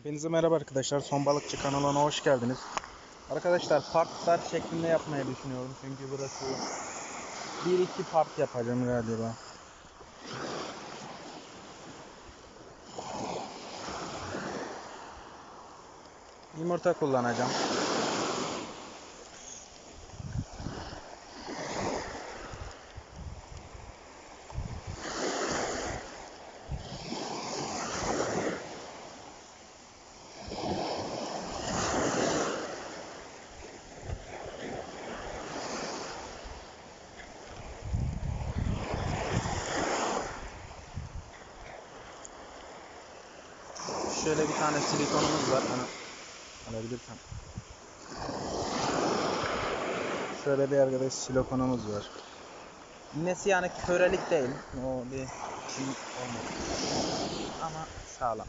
Hepinize merhaba arkadaşlar. Son Balıkçı kanalına hoş geldiniz. Arkadaşlar partlar şeklinde yapmayı düşünüyorum. Çünkü burası 1-2 part yapacağım galiba. Yumurta kullanacağım. Şöyle bir tane silikonumuz var. Hani alabilirsem. Şöyle bir arkadaş silikonumuz var. Nesi yani körelik değil. O bir şey olmadı. Ama sağlam.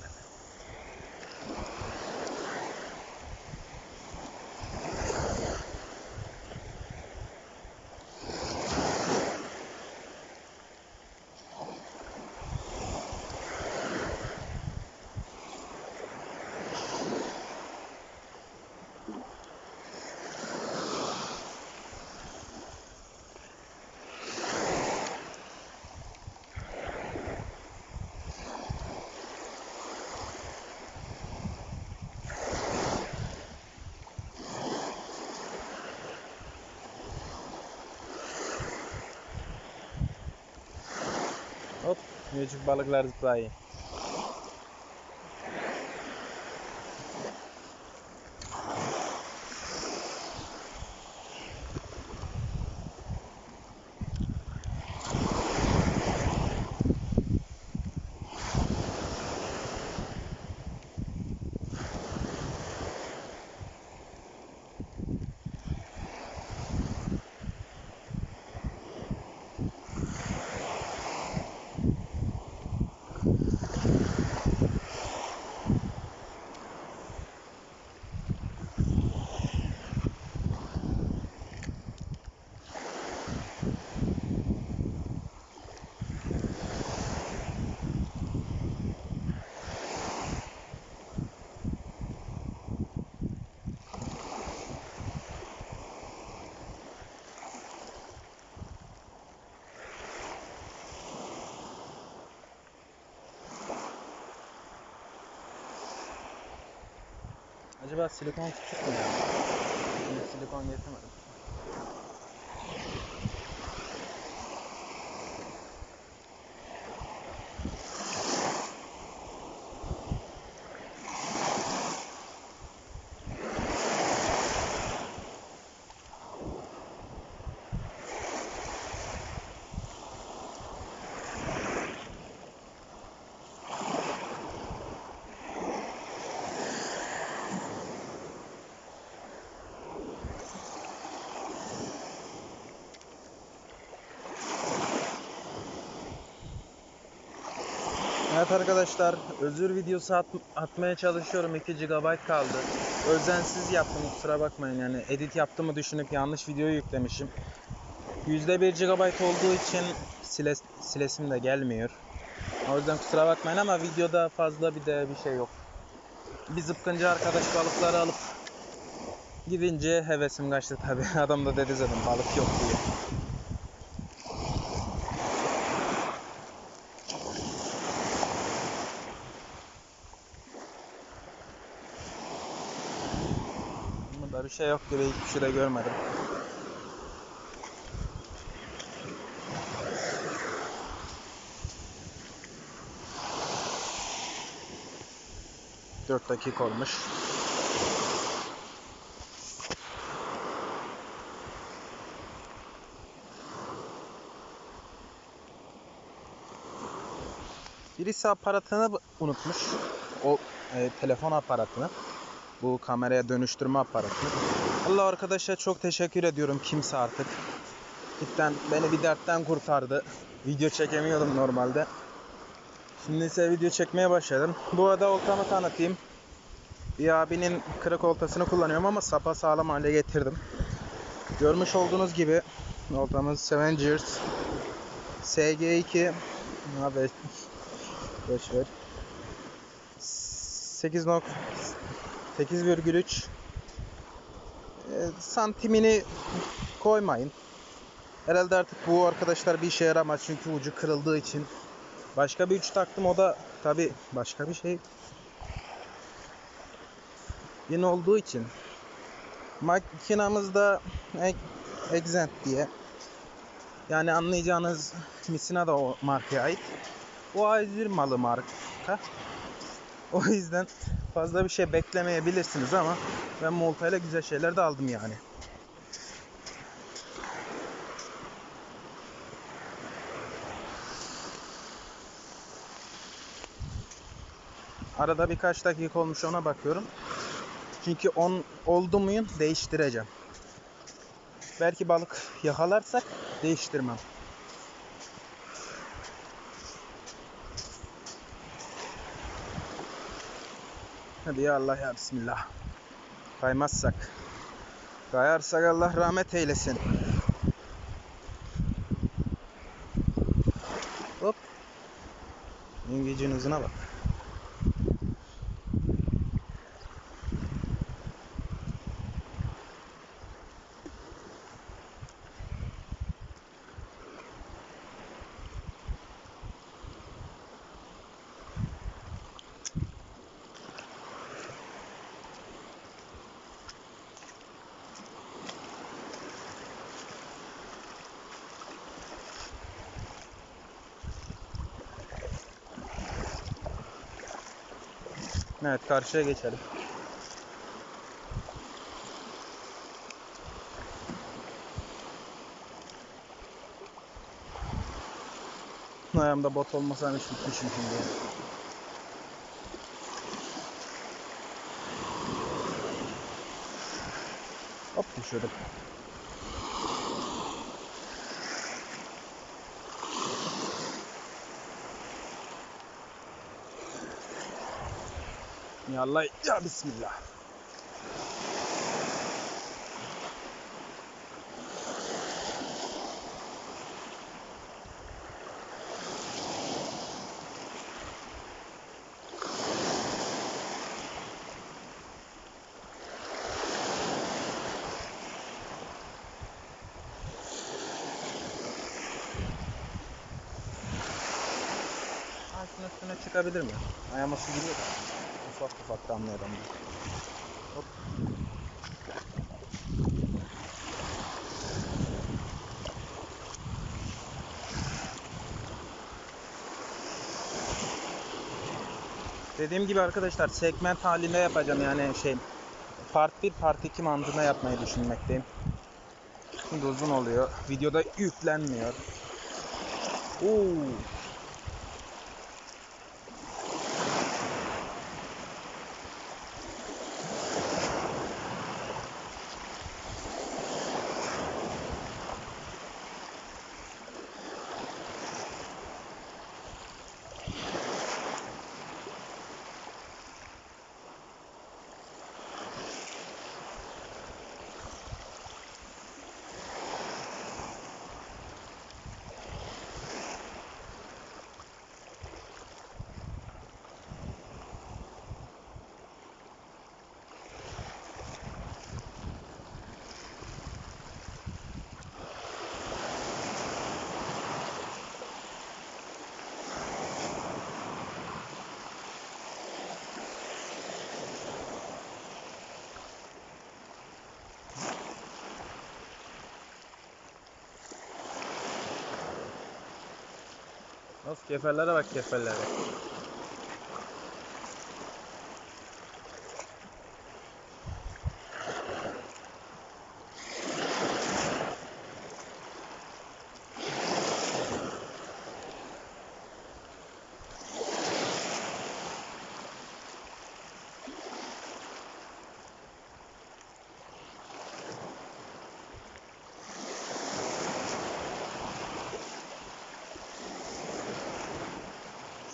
Hop, küçük balıklar zıplayın. Acaba silikon küçük silikon getirmedim. Evet arkadaşlar özür videosu at- atmaya çalışıyorum 2 GB kaldı. Özensiz yaptım kusura bakmayın yani edit yaptığımı düşünüp yanlış videoyu yüklemişim. %1 GB olduğu için sile, silesim de gelmiyor. O yüzden kusura bakmayın ama videoda fazla bir de bir şey yok. Bir zıpkıncı arkadaş balıkları alıp gidince hevesim kaçtı tabi. Adam da dedi zaten balık yok diye. Burada bir şey yok gibi hiçbir şey de görmedim. Dört dakika olmuş. Birisi aparatını unutmuş. O e, telefon aparatını. Bu kameraya dönüştürme aparatını. Allah arkadaşa çok teşekkür ediyorum kimse artık. Cidden beni bir dertten kurtardı. Video çekemiyordum normalde. Şimdi ise video çekmeye başladım. Bu arada oltamı tanıtayım. Bir abinin kırık oltasını kullanıyorum ama sapa sağlam hale getirdim. Görmüş olduğunuz gibi oltamız Avengers SG2 abi boş ver. 8 nok 8,3 e, santimini koymayın. Herhalde artık bu arkadaşlar bir işe yaramaz çünkü ucu kırıldığı için. Başka bir uç taktım o da tabi başka bir şey. Yeni olduğu için. Makinamızda Ex- Exent diye. Yani anlayacağınız Misina da o markaya ait. O A101 malı marka. O yüzden fazla bir şey beklemeyebilirsiniz ama ben Multa ile güzel şeyler de aldım yani. Arada birkaç dakika olmuş ona bakıyorum. Çünkü on oldu muyum değiştireceğim. Belki balık yakalarsak değiştirmem. Hadi ya Allah ya Bismillah. Kaymazsak. Kayarsak Allah rahmet eylesin. Hop. Yengecin hızına bak. Evet karşıya geçelim. Ayağımda bot olmasaymış bitmişim şimdi. Hop düşürdüm. Allah ya Bismillah. Ağaçın üstüne çıkabilir mi? Giriyor da. Ufak ufak damlıyor. Hop. Dediğim gibi arkadaşlar segment halinde yapacağım yani şey part 1 part 2 mantığında yapmayı düşünmekteyim. Şimdi uzun oluyor. Videoda yüklenmiyor. Oo. Of kefellere bak kefellere.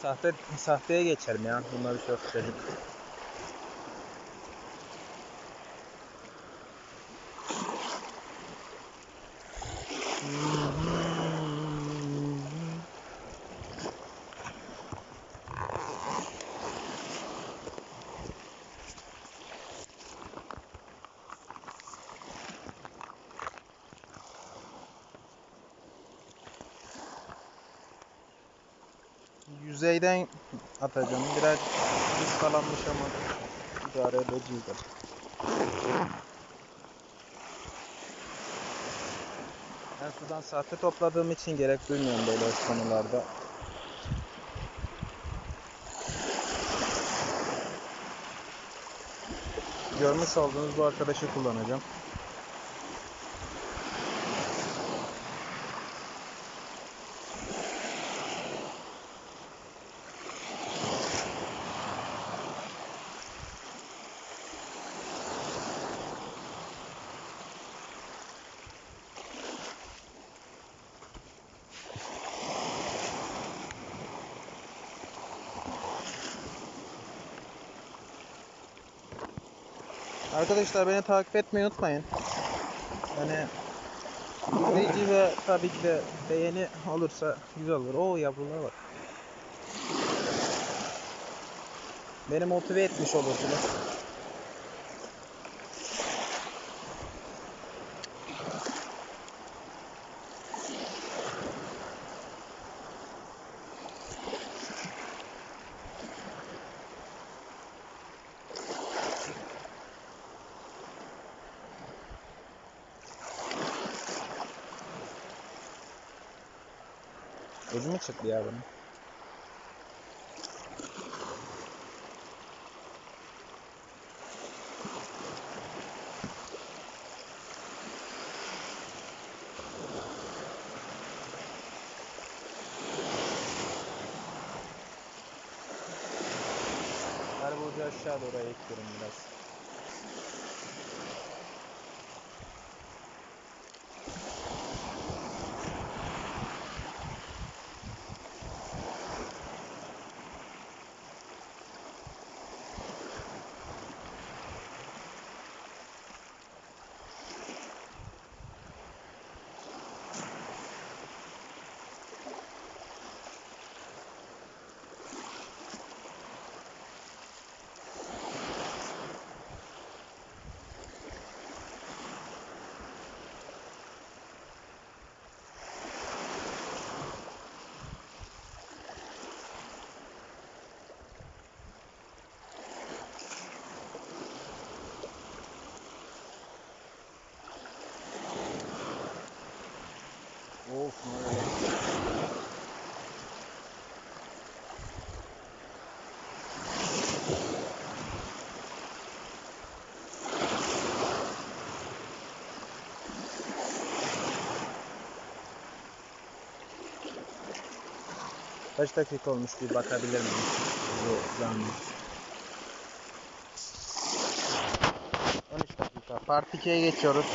Sahte, sahteye geçelim ya. Bunlar bir şey yok çocuk. Yüzeyden atacağım. Biraz ıskalanmış ama idare edeceğiz de. Ben sudan sahte topladığım için gerek duymuyorum böyle konularda. Görmüş olduğunuz bu arkadaşı kullanacağım. Arkadaşlar beni takip etmeyi unutmayın. Yani izleyici ve tabii ki de beğeni olursa güzel olur. Oo yavrular var. Beni motive etmiş olursunuz. Gözüme çıktı ya benim. Karbocu aşağı doğru ekliyorum biraz. Of ne oluyor? Kaç dakika olmuş bir bakabilir miyim? Bu canlı. 13 dakika. Part 2'ye geçiyoruz.